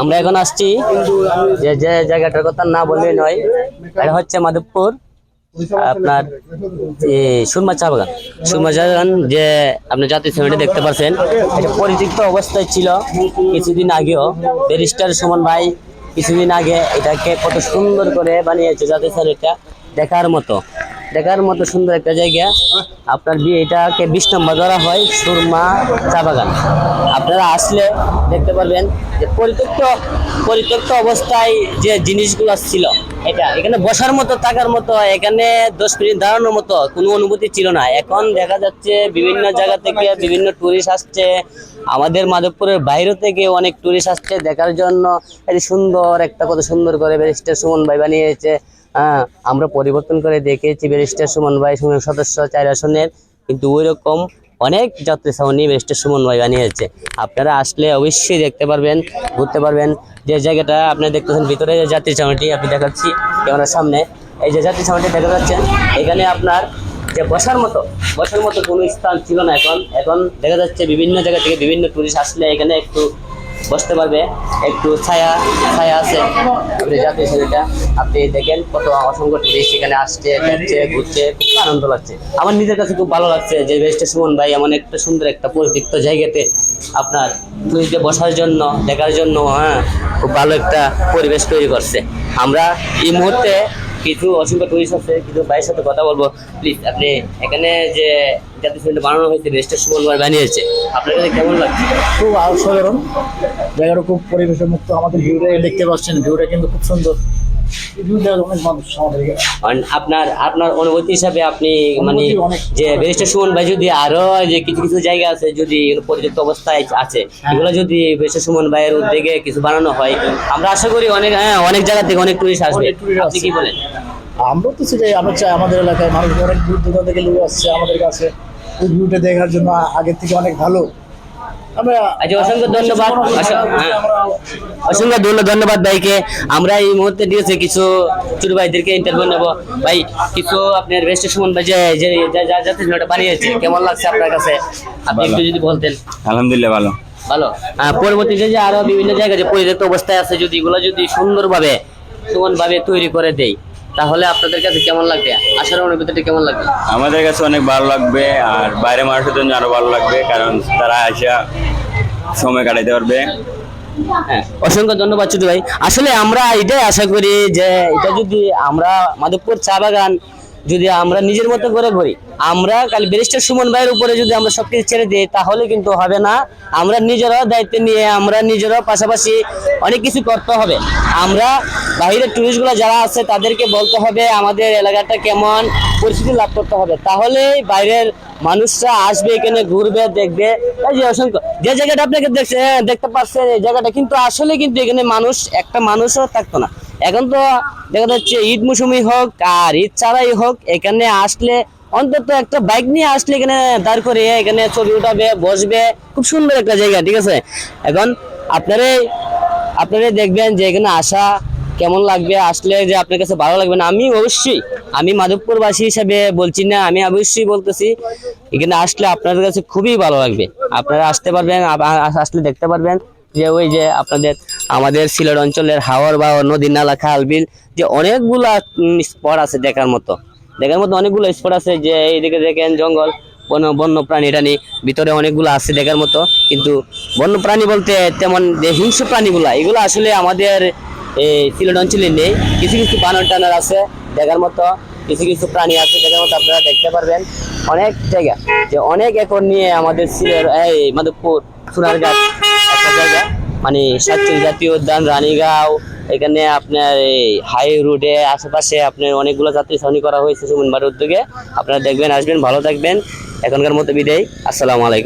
আমরা এখন আসছি যে যে জায়গাটার কথা না বললে নয়। এটা হচ্ছে মাধবপুর, আপনার সুরমা চা বাগান। সুরমা চা বাগান যে আপনি জাতীয় শ্রেণীতে দেখতে পাচ্ছেন এটা পরিত্যক্ত অবস্থায় ছিল কিছুদিন আগেও। ব্যারিস্টার সুমন ভাই কিছুদিন আগে এটাকে কত সুন্দর করে বানিয়েছে জাতীয় শ্রেণীটা দেখার মতো। দেখার মতো সুন্দর একটা জায়গা। আপনার এটাকে বিশ নম্বর ধরা হয় সুরমা চা বাগান। আপনারা আসলে দেখতে পারবেন যে পরিত্যক্ত পরিত্যক্ত অবস্থায় যে জিনিসগুলো ছিল, এটা এখানে বসার মতো, থাকার মতো, এখানে দশ মিনিট দাঁড়ানোর মতো কোনো অনুভূতি ছিল না। এখন দেখা যাচ্ছে বিভিন্ন জায়গা থেকে বিভিন্ন টুরিস্ট আসছে। আমাদের মাধবপুরের বাইরে থেকে অনেক টুরিস্ট আসছে দেখার জন্য। এই সুন্দর, একটা কত সুন্দর করে ব্যারিস্টার সুমন ভাই বানিয়েছে। আমরা পরিবর্তন করে দেখেছি ব্যারিস্টার সুমন ভাই সংসদ সদস্য চার আসনের কিন্তু ওই রকম অনেক যাত্রী ছাউনি ব্যারিস্টার সুমন ভাই বানিয়েছে। আপনারা আসলে অবশ্যই দেখতে পারবেন, ঘুরতে পারবেন। যে জায়গাটা আপনি দেখতেছেন, ভিতরে যে যাত্রী ছাউনিটি আপনি দেখাচ্ছি ক্যামেরার সামনে। এই যে যাত্রী ছাউনিটি দেখা যাচ্ছে, এখানে আপনার যে বসার মতো বসার মতো কোনো স্থান ছিল না এখন। এখন দেখা যাচ্ছে বিভিন্ন জায়গা থেকে বিভিন্ন টুরিস্ট আসলে এখানে একটু বসতে পারবে। একটু ছায়া ছায়া আছে। আপনি জাতীয় আপনি দেখেন কত অসংখ্য টুরিস্ট এখানে আসছে দেখছে ঘুরছে, খুব আনন্দ লাগছে। আমার নিজের কাছে খুব ভালো লাগছে যে বেস্টে সুমন ভাই এমন একটা সুন্দর একটা পরিত্যক্ত জায়গাতে আপনার টুরিস্টে বসার জন্য, দেখার জন্য হ্যাঁ খুব ভালো একটা পরিবেশ তৈরি করছে। আমরা এই মুহূর্তে কিছু অসংখ্য টুরিস্ট আছে, কিছু ভাইয়ের সাথে কথা বলব। প্লিজ আপনি এখানে যে জাতীয় সেন্টার বানানো হয়েছে বেস্টের ভাই বানিয়েছে, আপনার কাছে কেমন লাগছে? খুব অসাধারণ জায়গাটা খুব পরিবেশের মুক্ত আমাদের ভিউটা দেখতে পাচ্ছেন, ভিউটা কিন্তু খুব সুন্দর। আপনার আপনার অনুভূতি হিসাবে আপনি মানে যে বেরিস্টার সুমন ভাই যদি আরও যে কিছু কিছু জায়গা আছে যদি পরিত্যক্ত অবস্থায় আছে হ্যাঁ। এগুলো যদি বেরিস্টার সুমন ভাইয়ের উদ্যোগে কিছু বানানো হয় আমরা আশা করি অনেক হ্যাঁ অনেক জায়গা থেকে অনেক টুরিস্ট আসবে আপনি কি। বলেন আমরা তো সেটাই আমরা চাই আমাদের এলাকায় মানুষ অনেক দূর দূরান্ত থেকে লোক আসছে আমাদের কাছে ভিউটা দেখার জন্য আগের থেকে অনেক ভালো আচ্ছা অসংখ্য ধন্যবাদ। হ্যাঁ। অসংখ্য ধন্য- ধন্যবাদ ভাইকে। আমরা এই মুহূর্তে দিয়েছি কিছু ছোট ভাইদেরকে ইন্টারভিউ নেব। ভাই কিছু আপনার বেস্ট সুমন ভাই যে যে যা- যা- যাতে ওটা বানিয়েছে কেমন লাগছে আপনার কাছে? আপনি একটু যদি বলতেন। আলহামদুলিল্লাহ ভালো। ভালো। পরবর্তীতে যে আরও বিভিন্ন জায়গায় যে পরিত্যক্ত অবস্থায় আছে যদি এগুলো যদি সুন্দরভাবে সুমন ভাবে তৈরি করে দেই তাহলে আপনাদের কাছে কেমন লাগবে? আসার অনুভূতিটা কেমন লাগবে? আমাদের কাছে অনেক ভালো লাগবে আর বাইরে মানুষের জন্য আরও ভালো লাগবে কারণ তারা আসা সময় কাটাইতে পারবে। হ্যাঁ অসংখ্য ধন্যবাদ ছোট ভাই। আসলে আমরা এটাই আশা করি যে এটা যদি আমরা মাধবপুর চা বাগান যদি আমরা নিজের মতো করে করি আমরা কাল ব্যারিস্টার সুমন ভাইয়ের উপরে যদি আমরা সবকিছু ছেড়ে দিই, তাহলে কিন্তু হবে না। আমরা নিজেরাও দায়িত্ব নিয়ে আমরা নিজেরাও পাশাপাশি অনেক কিছু করতে হবে। আমরা বাইরের টুরিস্টগুলো যারা আছে, তাদেরকে বলতে হবে, আমাদের এলাকাটা কেমন, পরিস্থিতি লাভ করতে হবে। তাহলে বাইরের মানুষরা আসবে এখানে ঘুরবে দেখবে। এই যে অসংখ্য যে জায়গাটা আপনাকে দেখছে হ্যাঁ, দেখতে পাচ্ছেন এই জায়গাটা কিন্তু আসলে কিন্তু এখানে মানুষ একটা মানুষও থাকতো না। এখন তো দেখা যাচ্ছে ঈদ মৌসুমি হোক আর ঈদ ছাড়াই হোক এখানে আসলে অন্তত একটা বাইক নিয়ে আসলে এখানে দাঁড় করে এখানে ছবি উঠাবে বসবে। খুব সুন্দর একটা জায়গা ঠিক আছে? এখন আপনারাই আপনারাই দেখবেন যে এখানে আসা কেমন লাগবে আসলে যে আপনার কাছে ভালো লাগবে না। আমি অবশ্যই আমি মাধবপুরবাসী হিসাবে বলছি না আমি অবশ্যই বলতেছি এখানে আসলে আপনাদের কাছে খুবই ভালো লাগবে। আপনারা আসতে পারবেন আসলে দেখতে পারবেন যে ওই যে আপনাদের, আমাদের সিলেট অঞ্চলের হাওর বা নদী নালা, খাল, বিল, যে অনেকগুলা স্পট আছে দেখার মতো। দেখার মতো অনেকগুলো স্পট আছে যে এইদিকে দেখেন জঙ্গল, বন্য বন্য প্রাণী টানি, ভিতরে অনেকগুলো আছে দেখার মতো। কিন্তু বন্য প্রাণী বলতে তেমন যে হিংস্র প্রাণীগুলা, এগুলো আসলে আমাদের, এই সিলেট অঞ্চলে নেই। কিছু কিছু বানর টানার আছে দেখার মতো। কিছু কিছু প্রাণী আছে দেখার মতো আপনারা দেখতে পারবেন। অনেক জায়গা, যে অনেক একর নিয়ে আমাদের সিলেট এই মাধবপুর সোনারঘাট একটা জায়গা মানে সাতচুরি জাতীয় উদ্যান, রানীগাঁও, এখানে আপনার এই হাই রোডে আশেপাশে আপনার অনেকগুলো যাত্রী ছাউনি করা হয়েছে সুমনবার উদ্যোগে। আপনারা দেখবেন, আসবেন, ভালো থাকবেন। এখনকার মতো বিদায়। আসসালামু আলাইকুম।